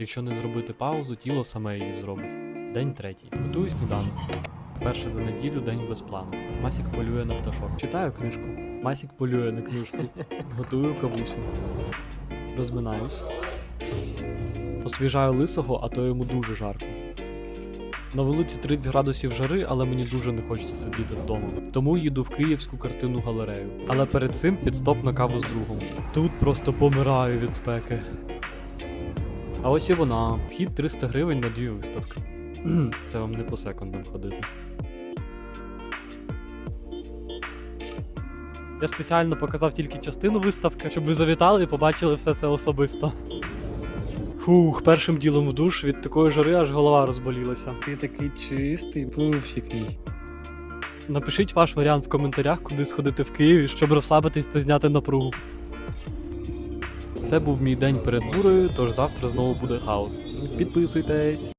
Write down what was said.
Якщо не зробити паузу, тіло саме її зробить. День третій. Готую сніданок. Вперше за неділю день без плану. Масік полює на пташок. Читаю книжку. Масік полює на книжку. Готую кавусю. Розминаюсь. Освіжаю лисого, а то йому дуже жарко. На вулиці 30 градусів жари, але мені дуже не хочеться сидіти вдома. Тому їду в Київську картинну галерею. Але перед цим підстоп на каву з другом. Тут просто помираю від спеки. А ось і вона. Вхід 300 гривень на дві виставки. Це вам не по секундам ходити. Я спеціально показав тільки частину виставки, щоб ви завітали і побачили все це особисто. Фух, першим ділом в душ від такої жари аж голова розболілася. Ти такий чистий, пупсик мій. Напишіть ваш варіант в коментарях, куди сходити в Києві, щоб розслабитись та зняти напругу. Це був мій день перед бурою, тож завтра знову буде хаос. Підписуйтесь!